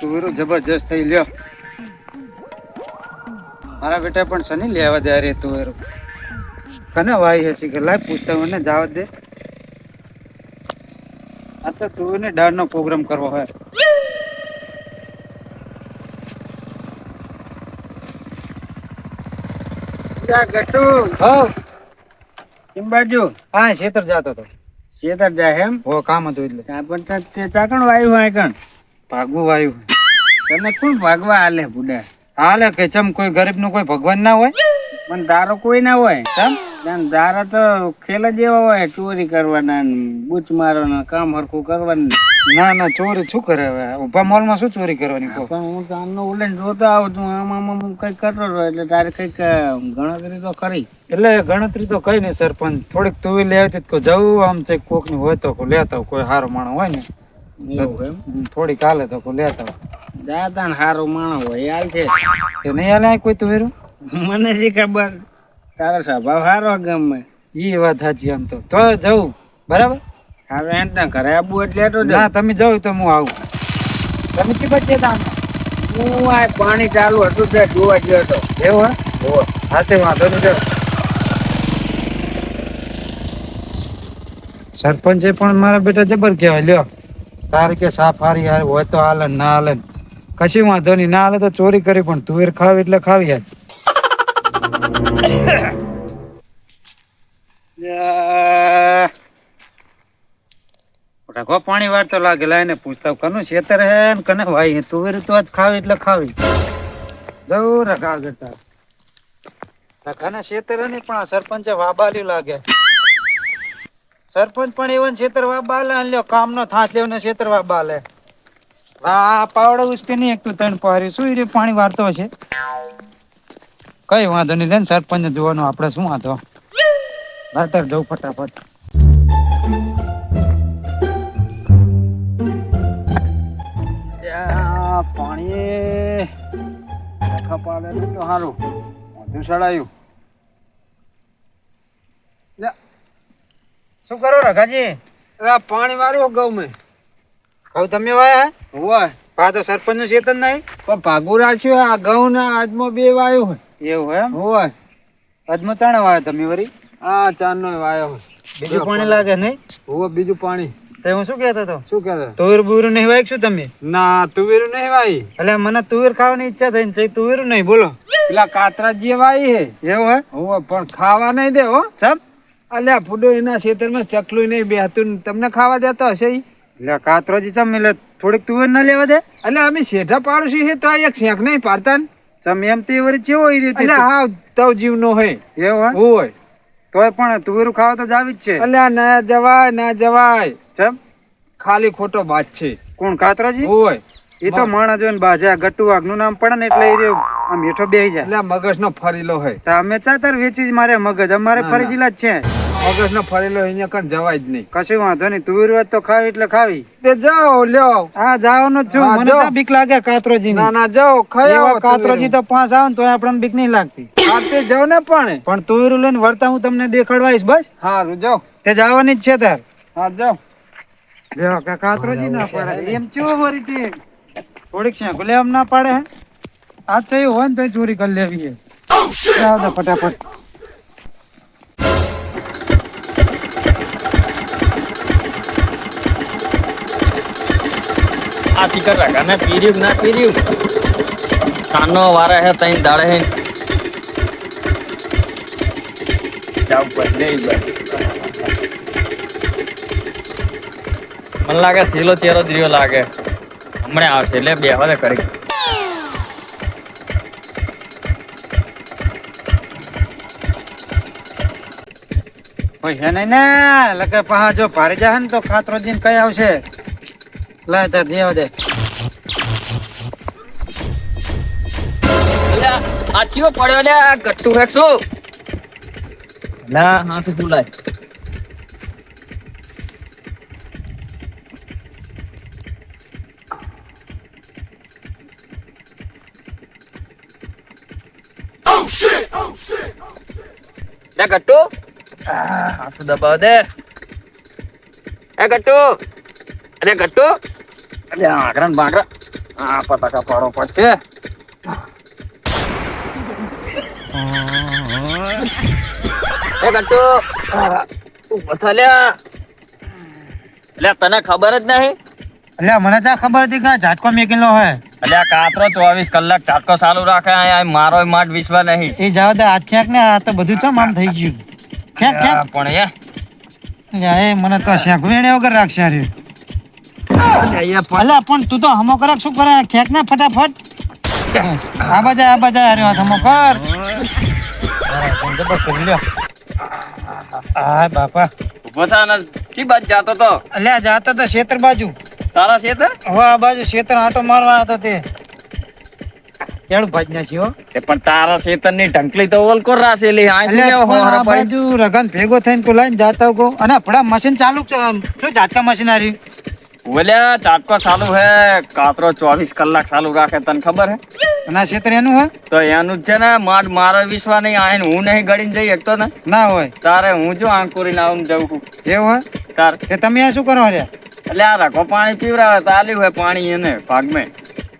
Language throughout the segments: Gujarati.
તુવેરો જબરજસ્ત થઈ લ્યો. મારા બેટા પણ શનિ લેવા જાય રે તુવેરો કને વાય હશે કે? લાય પૂછતા મને જાવત દે. આ તો તુવેરને ડાળનો પ્રોગ્રામ કરવો હોય. ગટુ હો. કેમ બાજુ હા ખેતર જાતો તો શેતર જાય એમ? હો કામ હતું એટલે. ત્યાં પણ તે ચાકણ વાયુ હોય કણ? ભાગવું વાયુ તને કોણ ભાગવા હાલે બુડા હાલે કે ચમ કોઈ ગરીબનું કોઈ ભગવાન ના હોય? પણ દારો કોઈ ના હોય ચમ દારા તો ખેલ જ એવા હોય ચોરી કરવાના બૂચ મારવાના કામ હરખું કરવાનું. ના ના ચોરી શું કરે હવે? ઊભા મોલમાં શું ચોરી કરવાની કહો? પણ હું તો આમનો ઉલન જોતો આવું છું આમ આમ આમ કંઈક કરતો રહ્યો એટલે તારે કંઈક ગણતરી તો કરી. એટલે ગણતરી તો કઈ નહીં સરપંચ થોડીક તુવી લે આવતી તો જવું આમ છે કોકની હોય તો કોઈ લેતા. કોઈ સારો માણસ હોય ને. થોડીક હાલે તો કોઈ લેતા. દાદા સારો માણસ હોય હાલ છે કે નહીં હાલે કોઈ તુવેરું? મને શી ખબર? તારો સ્વભાવ સારો ગમે? એ વાત સાચી આમ તો. તો જવું બરાબર? એમ ના ઘરે આબુ એટલે તો ના તમે જાવ તો હું આવું. તમે કે બચે તાન હું આ પાણી ચાલુ હતું તે જોવા ગયો હતો. એવું હે? હાથે વાંધો નહીં જાઓ. સરપંચે પણ મારા બેટા જબર કહેવાય લ્યો. તારે કે સાફ હારી હોય તો હાલે ના હાલે. કશી વાંધો નહીં ના હાલે તો ચોરી કરી પણ તુવેર ખાવી એટલે ખાવી યાર રાખો પાણી વાર તો લાગે. લાઈને પૂછતા કનું ખેતર હે ને કને ભાઈ તુવેર તો આજ ખાવી એટલે ખાવી. જવું રખા કરતા રખાના ખેતર હે ને પણ આ સરપંચે વાબાલ્યું લાગે. સરપંચ પણ એવન ખેતર વાબાલે લ્યો, કામનો થાંચ લેવ ને ખેતર વાબાલે. આ પાવડો ઉસકે નહીં એક તું ત્રણ પારી શું રે પાણી વારતો છે કઈ વાંધો નહીં. લે ને સરપંચ જોવાનું. આપણે શું વાંધો? રાતર જવું ફટાફટ. આ પાણી આખા પાડે તો સારું વધુ સડાયું. શું કરો રઘાજી? આ પાણી માર્યો ગૌ મેં. કહું તમે વાયા હે? હોય. પા તો સરપંચનું ચેતન નહીં. પણ ભાગુ રાખ્યું આ ઘઉં ને આજમાં બે વાયો હોય. એવું એમ? હોય. ચાણે વાયો તમે વરી? આ ચાંદનો વાયો હોય. બીજું પાણી લાગે નહીં? હોય બીજું પાણી. તે હું શું કહેતો હતો? શું કહેતો તુવેર બુવેર નહીં વાય શું તમે? ના તુવેરું નહીં વાય. એટલે મને તુવેર ખાવાની ઈચ્છા થઈ ને તુવેર નહીં બોલો. પેલા કાતરાજી વાય હે. એવું હે? હોય પણ ખાવા નહીં દે હો. ચમ? અલ્યા ફૂડો એના ખેતરમાં ચકલું નહીં બેહતું ને તમને ખાવા દેતો હશે? એટલે કાતરોજી ચમ એટલે થોડીક તુવેર ના લેવા દે? એટલે અમે શેઠા પાડોશી છે તો એક શેખ નહીં પાડતા ને? ચમ એમ તે વરી ચેવો રીતે એટલે હા તવ જીવનો હોય એવું હે? હોય તોય પણ તુવેરું ખાવા તો જાવી જ છે. અલ્યા ના જવાય ના જવાય. ચમ? ખાલી ખોટો વાત છે. કોણ કાતરાજી? હોય એ તો માણસ જોઈને બાજા ગટ્ટુ વાઘનું નામ પડે ને એટલે એ આમ હેઠો બેહી જાય. એટલે મગજનો ફરીલો હોય. તો અમે ચાતર વેચી જ મારે મગજ અમારે ફરી. જિલ્લા જ છે. મગજનો ફરેલો અહીંયા કણ જવાય જ નહીં. કશું વાંધો નહીં. તુવેર વાત તો ખાવી એટલે ખાવી. તે જાઓ લ્યો. હા જવાનો જ છું. મને તો બીક લાગે કાતરોજી ના ના જાઓ. ખાયો કાતરોજી તો પાંચ આવે ને તોય આપણને બીક નહીં લાગતી. હા તે જાઓ ને પણ. પણ તુવેરું લઈને વર્તા હું તમને દેખાડવાઈશ બસ? હારું જાઓ. તે જવાની જ છે તાર. હા જાઓ. લ્યો કે કાતરોજી ના પડે. એમ ચો મારી તે? થોડીક છે લે આમ ના પાડે હે? આ તો હોય ને તો ચોરી કરી લેવી જાઓ તો આ શિખર રકાને પીર્યું ના પીર્યું? કાનો વારે હે તઈ દાડે હે. જાવ બદલે મને લાગે સીલો ચેરો જ રહ્યો લાગે. હમણાં આવશે એટલે બે હવે કરી પૈસા નહીં ને લગે પહા જો ભારે જાહે ને તો ખાતરો દિન કઈ આવશે? લાય તાર દેવા દે. આ ચિયો પડ્યો લે આ ગટ્ટુ ફેંકશો ના હા તો તું લાય લે ગટ્ટુ આ શું દબાવ દે. એ ગટ્ટુ અરે ગટ્ટુ અરે ને બાંકડા આ પતાકા પાડો પડશે. એ ગટ્ટુ ઊભો થા લ્યા. લ્યા તને ખબર જ નહીં? એટલે મને તો ખબર હતી કે ઝાટકો મેકેલો હોય અલ્યા કાતરો ચોવીસ કલાક ચાટકો ચાલુ રાખે અહીંયા મારો માટ વિશ્વ નહીં. એ જાવ તો હાથ ક્યાંક ને આ તો બધું ચમ આમ થઈ ગયું. ક્યાંક ક્યાંક પણ એ. એ મને તો શેકવેણે વગર રાખશે આ અલ્યા પણ તું તો હમો કરાક શું કરે? ખેંચ ને ફટાફટ. આ બધા આ બધા અરે હમો કર. હા બાપા. ઊભો થા ને ચી બાજ જાતો તો? અલ્યા જાતો તો શેતર બાજુ. તારા શેતર? હવે આ બાજુ શેતર આટો મારવા હતો તે કેળું ભાજ ના હો. એ પણ તારા શેતરની ઢંકલી તો અલ્યા લેવો પણ હોહરો આ બાજુ રગન ભેગો થઈને કો લઈને જાતો ગો અને આપણા મશીન ચાલુ છે શું ઝાટકા મશીન આ રહ્યું ચાટકો ચાલુ હે. કાતરો ચોવીસ કલાક ચાલુ રાખે તને ખબર હે? અને આ ક્ષેત્ર એનું હોય તો એનું જ છે ને માર મારો વિશ્વા નહીં આઈને હું નહીં ગળીને જઈ શકતો ને? ના હોય. તારે હું જો આંકુરી આવું જઉં છું? એવું હોય તાર એ તમે આ શું કરો રે એટલે આ રાખો પાણી પીવરાવે ચાલ્યું હોય પાણી એને ભાગમાં.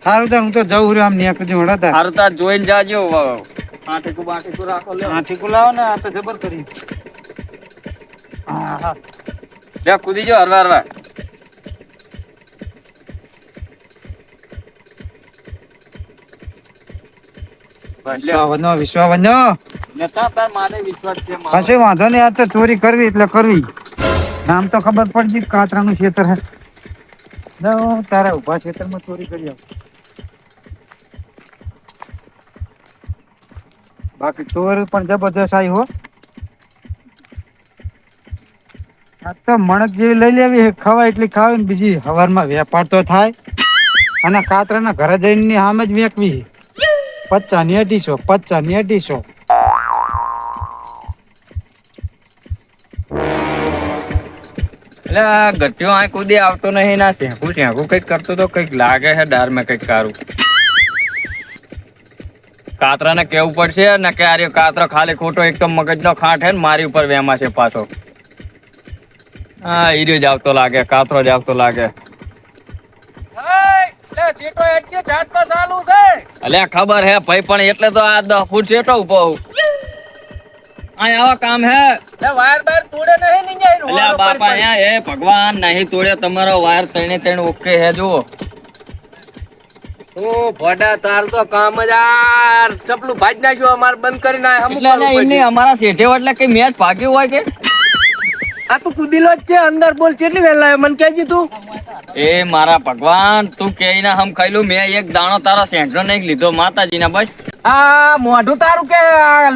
સારું તાર હું તો જવું રહ્યો આમ નીકળજો હળા તાર. સારું તાર જોઈને જાજો. આઠીકુ બાઠીકુ રાખો લે હા લાવો ને આ તો જબર કરી. હા હા. લે કૂદી જો હરવા હરવા. વિશ્વાવનો. કશે વાંધો નહીં આ તો ચોરી કરવી એટલે કરવી. નામ તો ખબર પડતી કાતરાનું ખેતર હે. તારા ઊભા ખેતરમાં ચોરી કરી આવ. બાકી ચોર પણ જબરદસ્ત આવી હો. આ તો મણક જેવી લઈ લેવી ખવાય એટલી ખાવી ને બીજી હવારમાં વેપાર તો થાય. અને કાતરાના ઘરે જઈને સામે જ વેકવી પચ્ચા ને અઢીસો પચ્ચા ને અઢીસો. એટલે આ ગટ્યો આ કુદી આવતો નહીં, ના શેકું શેકું કંઈક કરતો તો કંઈક લાગે છે ડારમાં કંઈક કારું. કાતરાને કેવું પડશે? ને કે આર્યો કાતરો ખાલી ખોટો એકદમ મગજનો ખાંટ હે ને, મારી ઉપર વેમા છે પાછો હા ઈર્યો જ આવતો લાગે, કાતરો જ આવતો લાગે. અલ્યા ખબર હે ભાઈ પણ એટલે તો આ ફૂટ ચેટો ઊભો હું. આ આવા કામ હે. અલ્યા બાપા અહીંયા હે ભગવાન નહીં તોડે તમારો વાયર તણે તણે ઓકે હે જુઓ. એટલે અલ્યા એમને અમારા શેઠે એટલે કઈ મેચ ભાગ્યું હોય કે? આ તું કુદીલો જ છે અંદર બોલ કેટલી વહેલા મને કહેજી તું. એ મારા ભગવાન તું કે ના હમ ખાઈલું? મેં એક દાણો તારો સેન્ટરો નહીં લીધો માતાજીના બસ. આ મોઢું તારું કે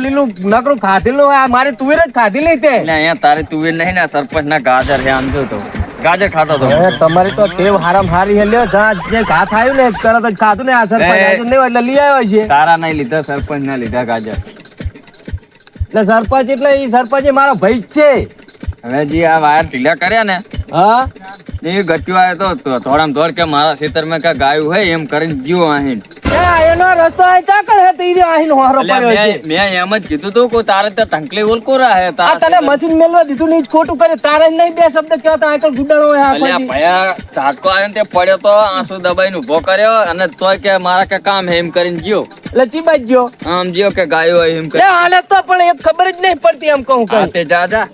લીલું નકરું ખાધેલું? આ મારી તુવેર જ ખાધી નહીં તે. ના અહીંયા તારી તુવેર નહીં ના સરપંચ ના ગાજર હે આમ જો તો ગાજર ખાતો તો. તમારી તો ટેવ હારામ હારી હે લ્યો જા જે ઘા થાયું ને તરત જ ખાધું ને આ સરપંચ. આજે એટલે લઈ આવ્યો છે. તારા નહીં લીધા સરપંચ ના લીધા ગાજર. એટલે સરપંચ એટલે એ સરપંચ એ મારો ભાઈ છે. હવે જે આ વાયર ઢીલા કર્યા ને હા? એ ગટ્યો આવ્યો તો થોડામ દોડ કે મારા ખેતરમાં કા ગાયું હોય એમ કરીને ગયો અહીં એનો રસ્તો આ ચાકળ હે તો ઈ રહ્યો આહીનો હારો પડ્યો છે. મેં મેં એમ જ કીધું તું કે તારે તો ટંકલી ઉલકુરા હે આ તને મશીન મેલવા દીધું નહીં ખોટું કરે તારે નહીં બે શબ્દ કહેતા આકલ ગુડાણો હે આ. ભયા ચાકો આવ્યો ને તે પડ્યો તો આંસુ દબાઈને ઊભો કર્યો અને તોય કે મારા કે કામ હે એમ કરીને ગયો. એટલે ચીબાઈ ગયો. આમ ગયો કે ગાયો એમ એ હાલે તો પણ એક ખબર જ નહીં પડતી એમ કહું કે તે જા જા.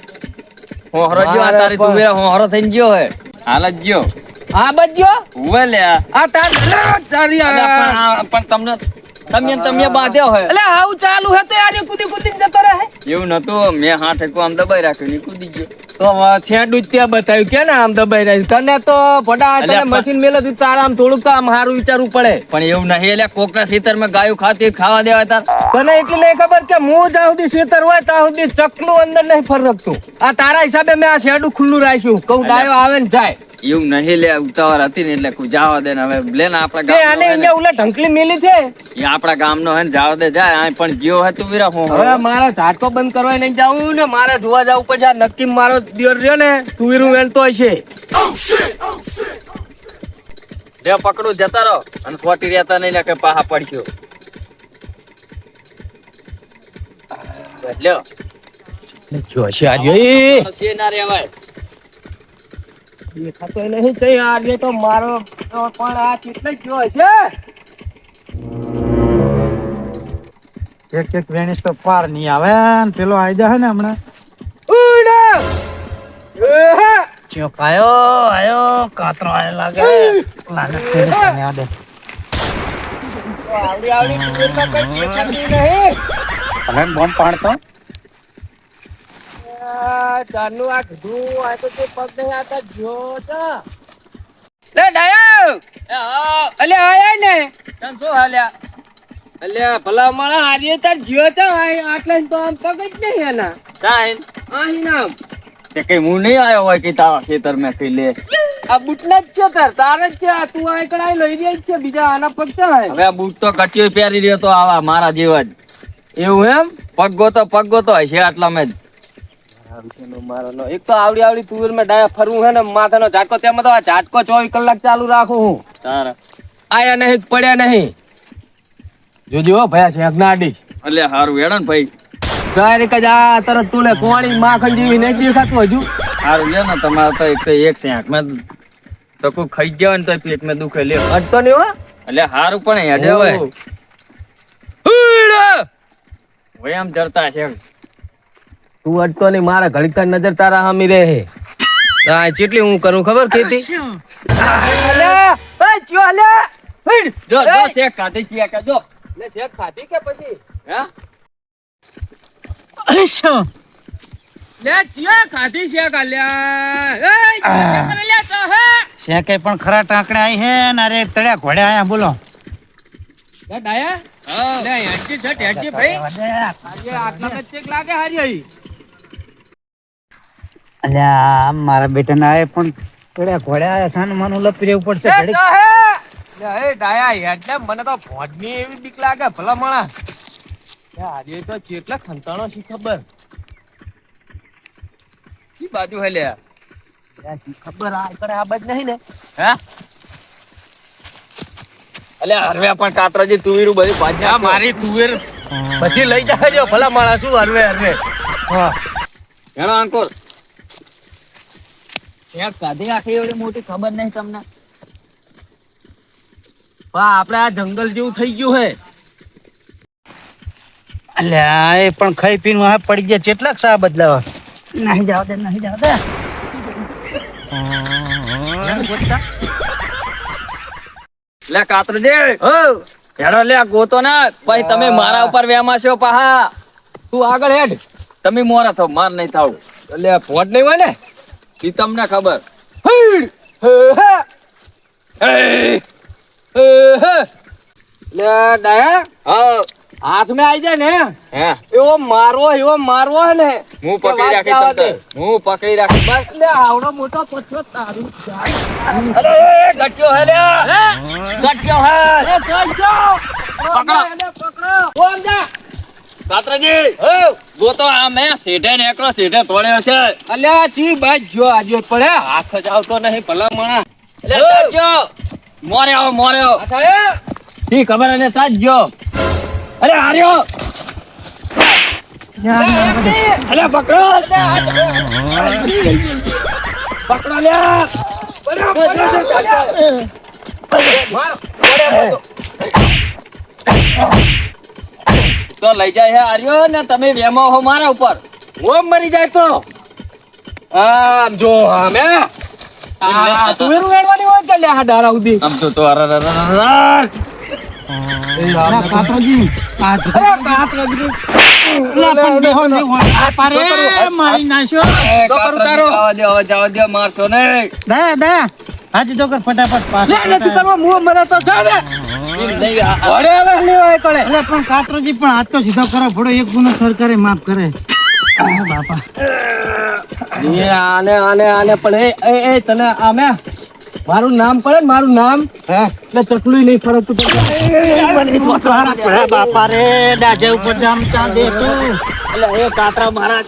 હોહરો જો આ તારી તું હોહરો થઈને ગયો હે. હાલ જ ગયો. હા બજ્યો ઉવે લે આ તાર તારી પણ તમને તમે તમને તમે બાંધ્યો હોય. એટલે આવું ચાલુ હે તો યાર કુદી કૂદી જતો રહે એવું નતું મેં હા ઠેકો આમ દબાઈ રાખ્યું ને કુદી ગયો. તો છેડું ત્યાં બતાવ્યું કે ને આમ દબાઈ રાખ્યું. તને તો ફટા તને મશીન મેલે તું તારા આમ થોડુંક તો આમ સારું વિચારવું પડે. પણ એવું નહીં એટલે કોકના ખેતરમાં ગાયું ખાતી ખાવા દેવા તાર. તને એટલી નહીં ખબર કે હું જ્યાં સુધી શેતર હોય ત્યાં સુધી ચકલું અંદર નહીં ફરકતું. આ તારા હિસાબે મેં આ શેડું ખુલ્લું રાખ્યું. કહું ડાયો આવે ને જાય. એવું નહીં લે ઉતાવળ હતી ને એટલે જાવા દે ને હવે લે ને આપણા ગામ આને હે અહીંયા ઉલા ઢંકલી મેલી છે. એ આપણા ગામનો હે ને જાવા દે જાય આ પણ જીઓ હતું વીરા હું હવે મારા ઝાટકો બંધ કરવા નહીં જાવું ને મારે જોવા જવું પછી આ નક્કી મારો દિયર રહ્યો ને તુવેરું વેલતો હશે લે પકડું જતા રહો. અને સોટી રહેતા નહીં ને કે પાહા પડ્યો. લ્યો. જોશે આજે છે ના રેવાય દેખાતો નહીં કઈ આજે તો મારો તો પણ આ કેટલે ગયો છે. એક એક તો પાર નહીં આવે ને પેલો આઈ જાય ને હમણાં. ઉડા! એહે! આયો આયો કાતરો આયો લાગે. લાગે આવડી આવડી નહીં. હવે બોમ્બ પાડતો આ ચારનું આ કીધું આ તો તે પગ નહીં આતા જો લે ડાયો અલે આયા ને. તને શું હાલ્યા? અલ્યા ભલા માણા આજે તાર જીવ છે આટલે તો આમ પગ જ નહીં એના. સાઈન અહીં નામ તે કઈ હું નહીં આવ્યો હોય કે તારા ખેતર મેં કઈ લે. આ બુટના જ છે તાર તાર જ છે આ તું આ કડાઈ લઈ રહી જ છે બીજા આના પગ છે. હવે આ બૂટ તો કચ્યો પહેરી રહ્યો તો આવા મારા જેવા જ. એવું એમ? પગ ગોતો પગ ગોતો હશે આટલા મેં એક તો આવડી આવડી તુવેરમાં ડાયા ફરવું હે ને માથાનો ઝાટકો તેમાં તો આ ઝાટકો ચોવીસ કલાક ચાલુ રાખું હું. તારા. આયા નહીં પડ્યા નહીં. જોજો હો ભયા છે અજ્ઞાડી એટલે હારું હેડો ને ભાઈ. ડાયરેક્ટ જ આ તરત તુલે કોણી માખણ જેવી નહીં દેખાતું હજુ. હારું લે ને તમારે તો એક તો એક શેંક મેં તો કોઈ ખાઈ ગયા ને તો પેટ મેં દુખે લે. અટતો નહીં હો. એટલે હારું પણ હેડે હોય આમ જરતા છે તું અટતો નહીં મારા ઘડીક નજર તારા હામી રહે. હા ચેટલી હું કરું ખબર ખેતી? જો જો! કાઢી છીએ કે જો. ખાધી પછી? હે? અચ્છા શેક પણ ખરા ટાંકડે આવી હે ને અરે તળ્યા ઘોડે આયા બોલો. ડાયા લે હેડજી છટ હેડજી ભાઈ. આટલા ચેક લાગે હારી અહીં અલ્યા મારા બેટા ના પણ થોડા ઘોડા આયા માનું લપી રહેવું પડશે હે! એ મને તો ભોજની એવી બીક લાગે ભલા મણા આજે તો કેટલા ખંતાણો છે ખબર? કી બાજુ હે લે? ખબર? આ કરે આ બજ નહીં ને. હે? અલ્યા હરવે પણ કાતરાજી તુવેરું બધું ભાજી મારી તુવેર પછી લઈ જાય ભલા માણસ શું હરવે હરવે. હેડો અંકુર એક કદી આખી એવડી મોટી ખબર નહીં તમને. પણ આપણે આ જંગલ જેવું થઈ ગયું હે. અલ્યા એ પણ ખાઈ પીને વાહ પડી ગયા. કેટલા સા બદલાવા. નહીં જાવ દે નહીં જાવ દે. લે કાતરજી હો. હેડો લે ગોતો ના. પછી તમે મારા ઉપર વેમાશો પાહા. તું આગળ હેડ. તમે મોરા થો માર નહીં થાવ. એટલે ફોટ નહીં હોય ને? ઈ તમને ખબર. હાથ મેં આવી જાય ને એવો મારવો એવો મારવો હે ને હું પકડી રાખી હું પકડી રાખી. બસ. લે આવડો મોટો પછો તારું અરે ગટ્યો હે લે. ગટ્યો હે. એ. પકડો. પકડો. ઓમ જા. કાતરજી હો! તો આ મેં સેઢે ને એકલો સેઢે તોડ્યો છે. અલ્યા ચી બાજ જો આજે પડે? હાથ જ આવતો નહીં ભલા મણા એટલે તાજ્યો મોર્યો મોર્યો. ઠીક શી ખબર એને તાજ્યો અરે હાર્યો. અરે પકડો. પકડો લે. તો લઈ જાય હે આર્યો ને તમે વેમો હો મારા ઉપર. ઓમ મરી જાય તો. આમ જો આમે આ તું એનું વેડવાની હોય કે લે આ ડારા ઉદી આમ તો તો અરે અરે અરે કાતરાજી આ જુદા- અરે કાત રગડી અલ્યા પણ દેહો ને. આ પારે મારી નાખ્યો કરું તારો. જવા દે હવે જવા દે મારશો નહીં. દયા દયા હાજી તો કર ફટાફટ પાસ નથી કરવો મું મરે તો જા દે ઓડે હવે હોય કળે અલ્યા પણ કાતરાજી પણ હાથ તો સીધો કરો. ફોડો એક ગુનો સરકારે માફ કરે. બાપા. આને આને આને પણ એ એ તને આમે મારું નામ પડે ને મારું નામ. હે? એટલે ચકલું નહીં ફરકતું બાપા રે ડાજે ઉપર જામ ચાંદે તું એટલે એ કાતરા મારા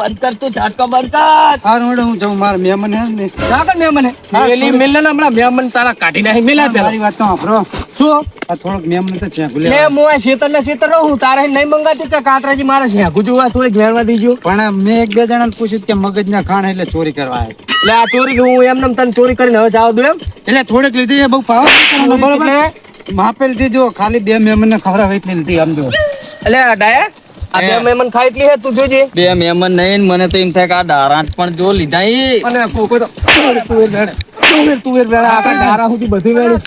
બંધ કર તું ઝાટકો બંધ કર. હા રોડ હું જાઉં મારા મહેમાન હે ને. જા કર મહેમાન મને એલી મિલન હમણાં મેં મને તારા કાઢી નાખી મિલા પેલા. મારી વાત તો સાંભળો. શું? આ થોડોક મેમ તો છે ભૂલે લે હું આ શેતર ને શેતર હું તારે નહીં મંગાતી કે કાતરાજી મારા છે ગુજુવા થોડી ઘેરવા દીજો. પણ મેં એક બે જણાને પૂછ્યું કે મગજના ખાણ એટલે ચોરી કરવા આવે એટલે આ ચોરી હું એમને તને ચોરી કરીને હવે જાવ દઉં એમ? એટલે થોડીક લીધી બહુ પાવા બરોબર? માપેલ જો ખાલી બે મહેમાન ને ખવડાવી લીધી આમ જો. એટલે ડાયા આ બે. મહેમાન ખાઈ એટલી હે તું જોજે બે મહેમાન નહીં મને તો એમ થાય કે આ ડારાટ પણ જો લીધા ઈ. અને કોકો તો તુવેર તુવેર સુધી બધું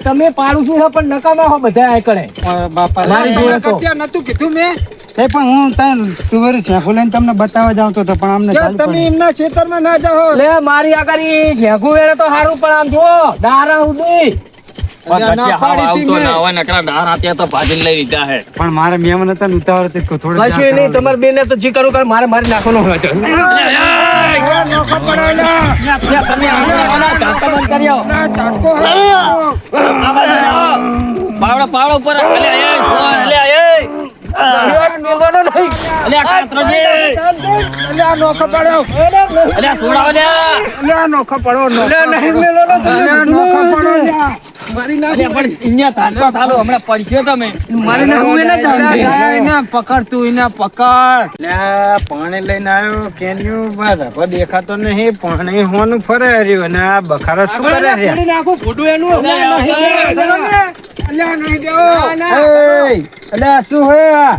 તમે પાડું છું પણ નકામા હો બધા આ કણે. બાપા મારી જોડે તો. નતું કીધું મેં એ પણ હું ત્યાં તુવેર શેફુ લઈને તમને બતાવવા જાઉં તો પણ અમને તમે એમના ખેતરમાં ના જાઓ લે મારી આગળ ઈ શેગુ તો સારું પણ આમ જો દારા સુધી પણ મારે મેમન હતા ઉતાવળ હતી થોડું કશું નહીં તમારે બેને તો જી કરું કર મારે મારી નાખવાનો હોય છે. પાવડો પાવડો ઉપર પણ લઈને આવ્યો કેન્યુ દેખાતો નહીં પાણી હોનું ફરે રહ્યું અને આ બખારા શું કરે છે. અલ્યા નહીં દેવો. અલ્યા શું હોય આ?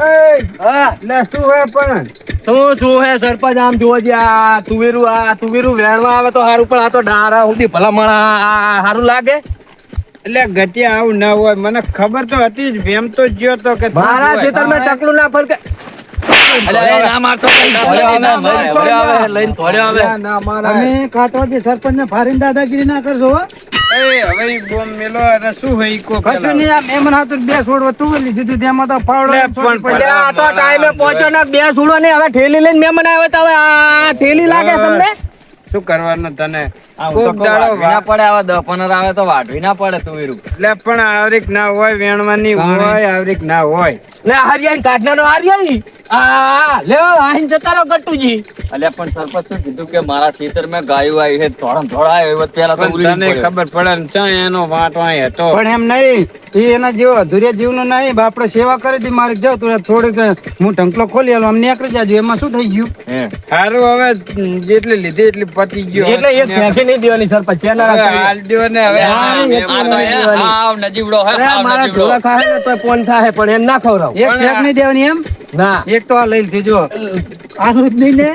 એય, હા. અલ્યા શું હોય પણ? શું શું હે સરપંચ? આમ જોવો છે આ તુવેરું આ તુવેરું વેણવા આવે તો સારું પણ આ તો ડારા સુધી ભલામણ આ લાગે? એટલે ગટિયા આવું ના હોય. મને ખબર તો હતી જ ભેમ તો જ્યો તો કે મારા ખેતરમાં ટકલું ના ફરકે. સરપંચ ને ફારીને દાદાગીરી ના કરશો હવે બોમ મેલો અને શું હોય કો કશું નહીં આ મેમન હાથું બે છોડવા તું લીધી હતી તેમાં તો પાવડો પણ એટલે આ તો ટાઈમે પહોંચ્યો ને બે સુડો ને હવે ઠેલી લઈને મહેમાન આવે તો હવે આ ઠેલી લાગે તમને? શું કરવાનું તને? કોક દાડો ના પડે આવે દસ પંદર આવે તો વાઢવી ના પડે તુવેરું એટલે પણ આવરીક ના હોય વેણવાની હોય આવરીક ના હોય. લે હરિયાઈ કાઢનારો હરિયાણી આ લે આહીન જતા રહો ગટ્ટુજી અલ્યા પણ સરપંચ શું કીધું કે મારા ખેતરમાં ગાયું આવી હે ધોળમ ધોળાય એવો પેલા તો તને ખબર પડે ને ચા એનો વાંટો અહીં હતો? પણ એમ નહીં એ એના જેવો અધૂરિયા જીવનો નહીં આપણે સેવા કરી હતી મારે જાવ તું થોડીક હું ઢંકલો ખોલી આલો આમ નીકળી જાજો એમાં શું થઈ ગયું? સારું હવે જેટલી લીધી એટલી પતી ગયો. એટલે એક ફેંકી નહીં દેવાની સરપંચ પેલા હવે હાલ દ્યો ને હવે આ તો એ નજીવડો હે, અરે મારા નજીવડો. ઢોલા ખાય ને તોય પોન થાય પણ એમ ના ખવડાવ. એક શેક નહીં દેવાની એમ? ના. એક તો આ લઈ લીધી જો આનું જ નહીં ને?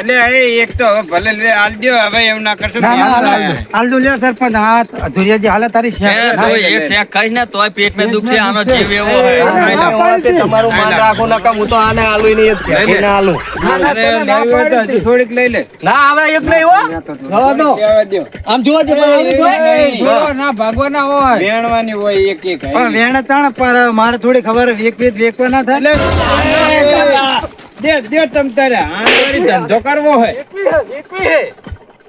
એટલે એક તો હવે ભલે લે હવે એમ ના કરશો હાલ દો લે સરપંચ હા અધૂરિયા હાલે તારી શેક. તો એક શેક ખાઈશ ને તોય પેટમાં દુખશે આનો જીવ એવો હે. તમારું માન રાખો નકા હું તો આને આલુ નહીં એક ફેંકીને આલુ. થોડીક લઈ લે. ના હવે એક નહીં હો. જવા દો. આમ જોવા જે પણ આવું જોઈએ. વેણવાની હોય એક એક પણ વેણ ચાણ પર મારે થોડી ખબર એક બે વેકવા ના થાય. દે દે તમ તારે. આણવાળી ધંધો કરવો હે એકલી હે.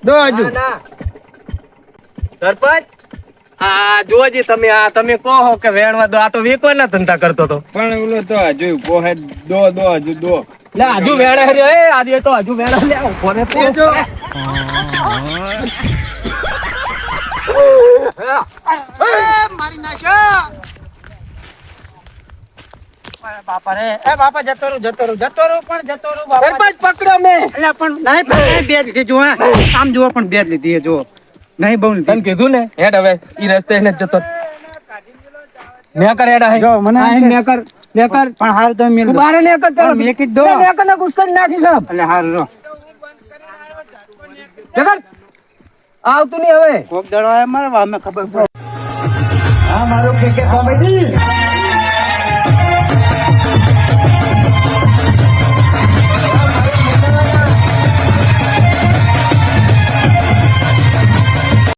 દો આજુ સરપંચ આ જોજી તમે આ તમે કહો કે વેણવા દો. આ તો વેકવાના ધંધા કરતો તો. પણ ઓલો તો હજુ કોહે દો દો હજુ દો. લે હજુ વેણે હર્યો એ આજે તો હજુ વેણા લે ઊભો તો. જો. બાપા રે એ બાપા જતો રહું જતો રહું જતો રહું પણ જતો રહું બાપા સરપંચ પકડો મે એટલે પણ નહીં પણ બે લીધી જો આમ જુઓ પણ બે લીધી જો નહીં બહુ તને કીધું ને હેડ હવે ઈ રસ્તે એને જતો નેકર હેડ જો, મને આ એમ કે- નેકર નેકર પણ હાર તો મેલ બારે નેકર પેલો મેકી દો. નેકર ને ગુસ્કો નાખી સાહેબ એટલે હાર રો આવતું નહીં હવે. કોક દડો ખબર પડે. મારું ક્રિકેટ કોમેડી.